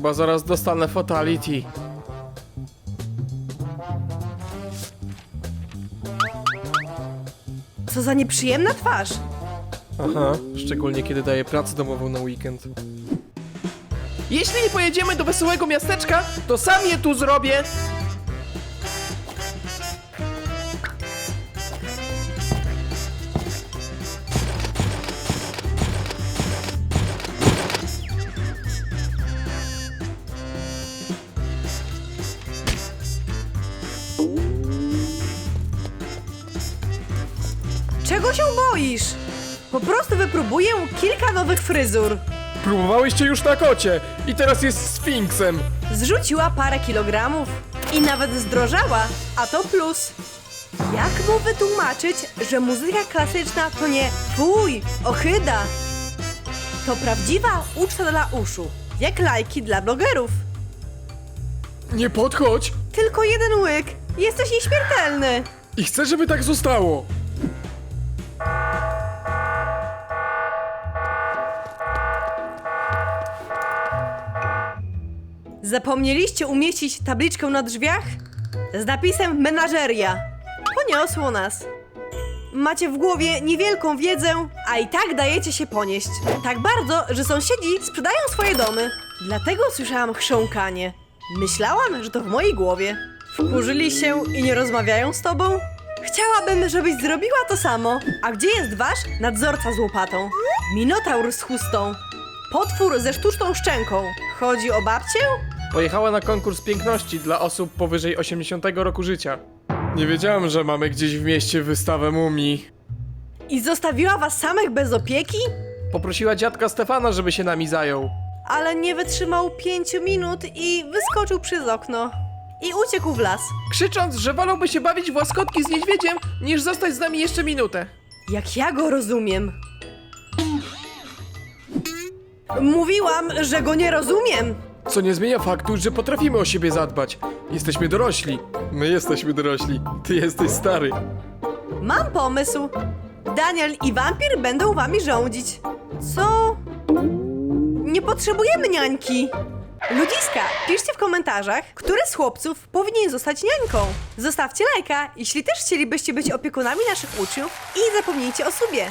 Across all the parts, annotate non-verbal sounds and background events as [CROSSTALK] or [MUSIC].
Chyba zaraz dostanę fatality. Co za nieprzyjemna twarz. Aha, szczególnie kiedy daję pracę domową na weekend. Jeśli nie pojedziemy do wesołego miasteczka, to sam je tu zrobię. Po prostu wypróbuję kilka nowych fryzur. Próbowałyście już na kocie i teraz jest sfinksem. Zrzuciła parę kilogramów i nawet zdrożała, a to plus. Jak mu wytłumaczyć, że muzyka klasyczna to nie fuj, ochyda? To prawdziwa uczta dla uszu, jak lajki dla blogerów. Nie podchodź Tylko jeden łyk, jesteś nieśmiertelny. i chcę, żeby tak zostało. Zapomnieliście umieścić tabliczkę na drzwiach? Z napisem menażeria. Poniosło nas. Macie w głowie niewielką wiedzę, a i tak dajecie się ponieść. Tak bardzo, że sąsiedzi sprzedają swoje domy. Dlatego słyszałam chrząkanie. Myślałam, że to w mojej głowie. Wkurzyli się i nie rozmawiają z tobą? Chciałabym, żebyś zrobiła to samo. A gdzie jest wasz nadzorca z łopatą? Minotaur z chustą. Potwór ze sztuczną szczęką. Chodzi o babcię? Pojechała na konkurs piękności dla osób powyżej 80 roku życia. Nie wiedziałem, że mamy gdzieś w mieście wystawę mumii. I zostawiła was samych bez opieki? Poprosiła dziadka Stefana, żeby się nami zajął. Ale nie wytrzymał pięciu minut i wyskoczył przez okno. I uciekł w las. Krzycząc, że wolałby się bawić w łaskotki z niedźwiedziem, niż zostać z nami jeszcze minutę. Jak ja go rozumiem. Mówiłam, że go nie rozumiem. Co nie zmienia faktu, że potrafimy o siebie zadbać. Jesteśmy dorośli. My jesteśmy dorośli. Ty jesteś stary. Mam pomysł. Daniel i wampir będą wami rządzić. Co? Nie potrzebujemy niańki. Ludziska, piszcie w komentarzach, który z chłopców powinien zostać niańką. Zostawcie lajka, jeśli też chcielibyście być opiekunami naszych uczniów i zapomnijcie o sobie.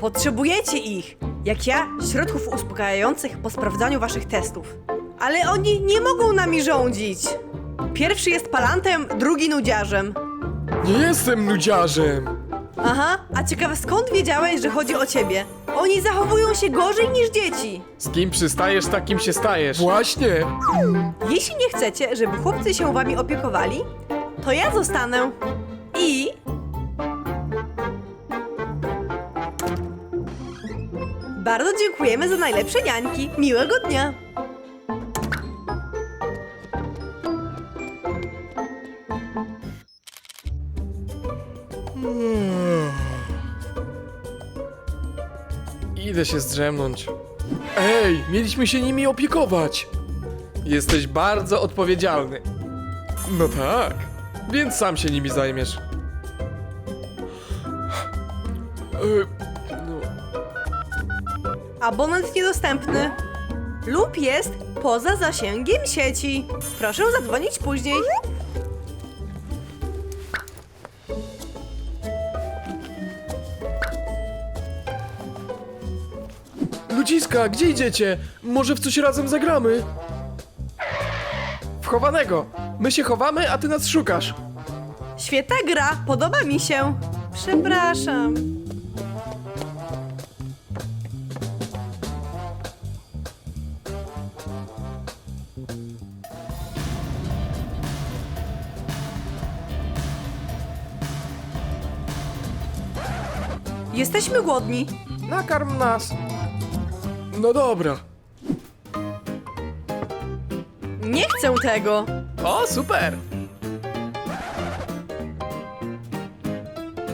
Potrzebujecie ich, jak ja, środków uspokajających po sprawdzaniu waszych testów. Ale oni nie mogą nami rządzić. Pierwszy jest palantem, drugi nudziarzem. Nie jestem nudziarzem. Aha, a ciekawe skąd wiedziałeś, że chodzi o ciebie? Oni zachowują się gorzej niż dzieci. Z kim przystajesz, takim się stajesz. Właśnie. Jeśli nie chcecie, żeby chłopcy się wami opiekowali, to ja zostanę. I... Bardzo dziękujemy za najlepsze niańki. Miłego dnia! Idę się zdrzemnąć. Ej, mieliśmy się nimi opiekować. Jesteś bardzo odpowiedzialny. No tak, więc sam się nimi zajmiesz. E, no, Abonent niedostępny. Lub jest poza zasięgiem sieci. Proszę zadzwonić później. Ludziska, gdzie idziecie? Może w coś razem zagramy? W chowanego. My się chowamy, a ty nas szukasz. Świetna gra, podoba mi się. Przepraszam. Jesteśmy głodni. Nakarm nas. No dobra. Nie chcę tego. O, super!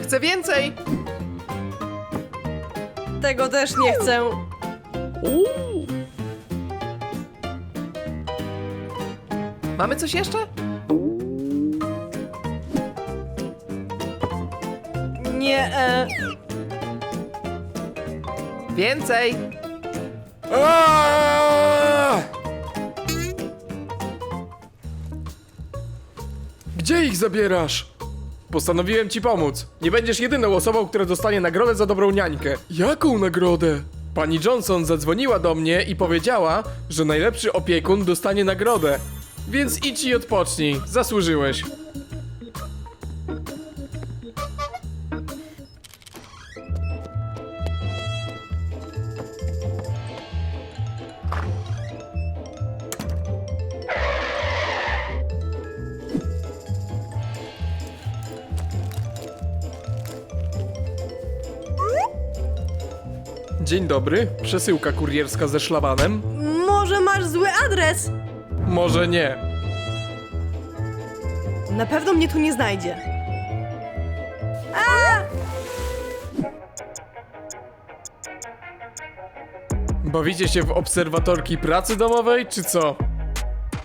Chcę więcej! Tego też nie chcę. Uuu. Mamy coś jeszcze? Nie, e, Więcej! Gdzie ich zabierasz? Postanowiłem ci pomóc. Nie będziesz jedyną osobą, która dostanie nagrodę za dobrą niańkę. Jaką nagrodę? Pani Johnson zadzwoniła do mnie i powiedziała, że najlepszy opiekun dostanie nagrodę. Więc idź i odpocznij, zasłużyłeś. Dzień dobry. Przesyłka kurierska ze szlabanem? Może masz zły adres? Może nie. Na pewno mnie tu nie znajdzie. Bawicie się w obserwatorki pracy domowej, czy co?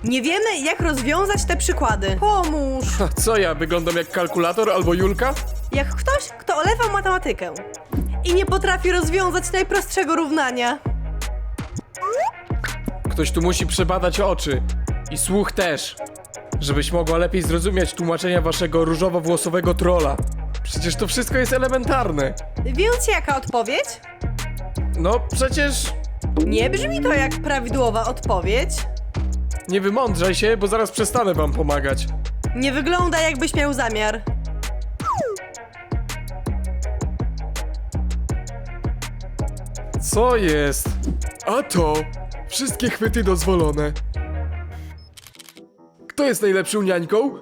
Nie wiemy, jak rozwiązać te przykłady. Pomóż! [LAUGHS] Co ja, wyglądam jak kalkulator albo Julka? Jak ktoś, kto olewał matematykę i nie potrafi rozwiązać najprostszego równania. Ktoś tu musi przebadać oczy. I słuch też. Żebyś mogła lepiej zrozumieć tłumaczenia waszego różowo-włosowego trola. Przecież to wszystko jest elementarne. Więc jaka odpowiedź? No przecież Nie brzmi to jak prawidłowa odpowiedź. nie wymądrzaj się, bo zaraz przestanę wam pomagać. Nie wygląda, jakbyś miał zamiar. Co jest? A to wszystkie chwyty dozwolone. Kto jest najlepszą niańką?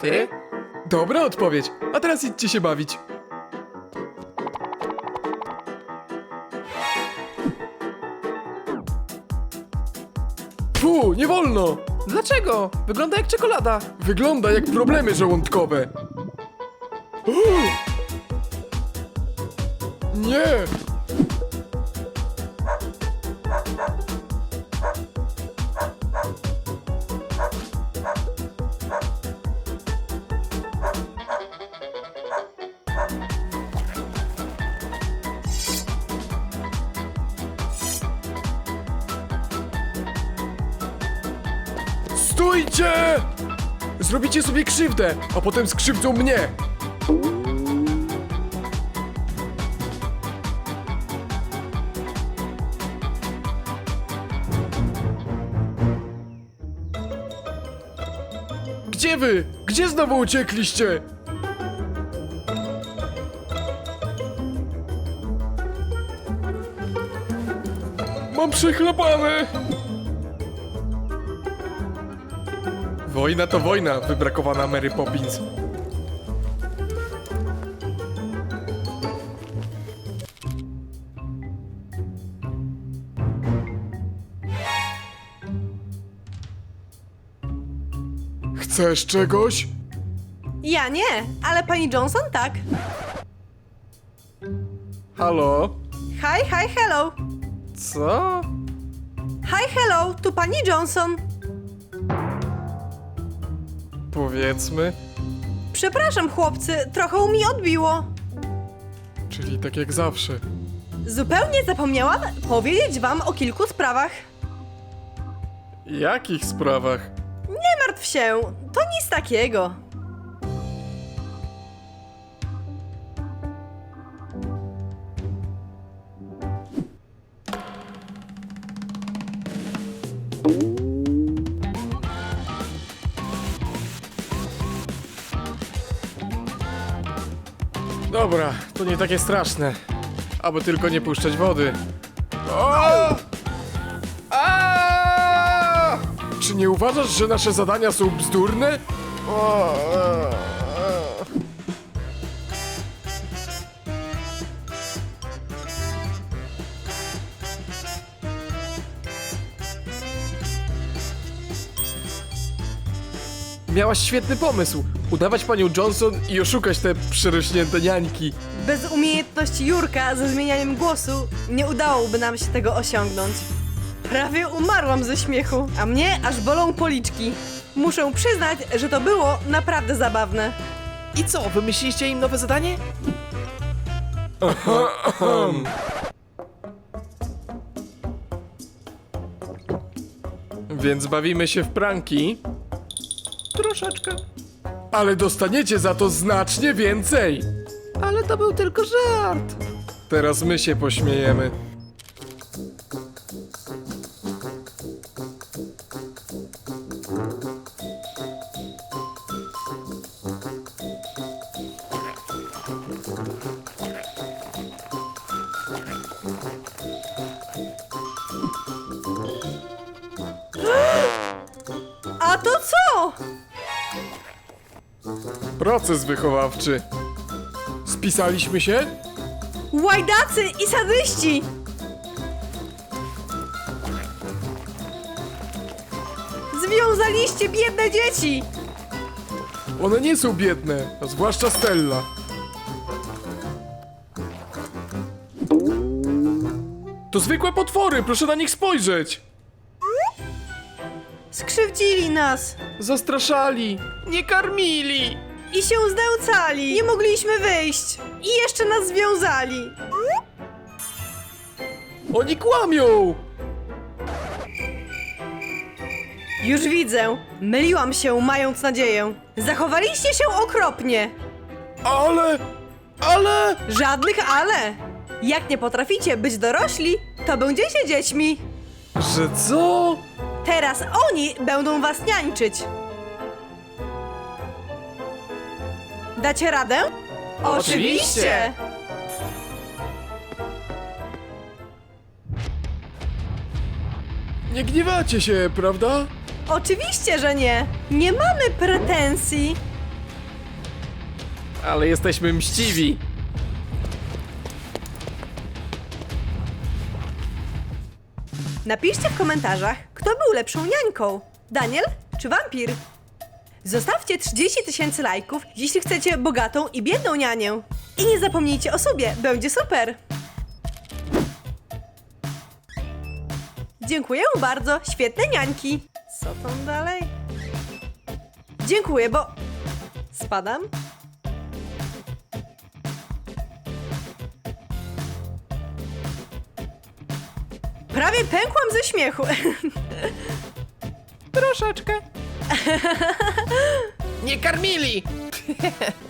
Ty? Dobra odpowiedź. A teraz idźcie się bawić. Fu, nie wolno! Dlaczego? Wygląda jak czekolada. Wygląda jak problemy żołądkowe. [GASPS] Nie! Stójcie! Zrobicie sobie krzywdę, a potem skrzywdzą mnie. Wy? Gdzie znowu uciekliście? Mam przechlapane! Wojna to wojna, wybrakowana Mary Poppins. Chcesz czegoś? Ja nie, ale pani Johnson tak. Halo? Hi, hi, hello. Co? Hi, hello, tu pani Johnson. Powiedzmy. Przepraszam, chłopcy, trochę mi odbiło. Czyli tak jak zawsze. Zupełnie zapomniałam powiedzieć wam o kilku sprawach. Jakich sprawach? Nie martw się, to nic takiego. Dobra, to nie takie straszne. Aby tylko nie puszczać wody. O! Nie uważasz, że nasze zadania są bzdurne? O! e, e. Miałaś świetny pomysł. Udawać panią Johnson i oszukać te przerośnięte niańki. Bez umiejętności Jurka ze zmienianiem głosu nie udałoby nam się tego osiągnąć. Prawie umarłam ze śmiechu, a mnie aż bolą policzki. Muszę przyznać, że to było naprawdę zabawne. I co, wymyśliliście im nowe zadanie? Więc bawimy się w pranki. Troszeczkę. Ale dostaniecie za to znacznie więcej. Ale to był tylko żart. Teraz my się pośmiejemy. Proces wychowawczy. Spisaliśmy się? Łajdacy i sadyści! Związaliście biedne dzieci! One nie są biedne, a zwłaszcza Stella. To zwykłe potwory, proszę na nich spojrzeć. Skrzywdzili nas Zastraszali. Nie karmili. I się znęcali. Nie mogliśmy wyjść. I jeszcze nas związali. Oni kłamią. Już widzę. Myliłam się, mając nadzieję. Zachowaliście się okropnie. Ale, ale... Żadnych ale. Jak nie potraficie być dorośli, to będziecie dziećmi. Że co? Teraz oni będą was niańczyć. Dacie radę? Oczywiście. Nie gniewacie się, prawda? Oczywiście, że nie. Nie mamy pretensji. Ale jesteśmy mściwi. Napiszcie w komentarzach, kto był lepszą niańką. Daniel czy wampir? Zostawcie 30 tysięcy lajków, jeśli chcecie bogatą i biedną nianię. I nie zapomnijcie o sobie, będzie super. Dziękuję bardzo, świetne niańki. Co tam dalej? Dziękuję, bo... Spadam? Prawie pękłam ze śmiechu. [LAUGHS] Troszeczkę. Nie karmili. [LAUGHS]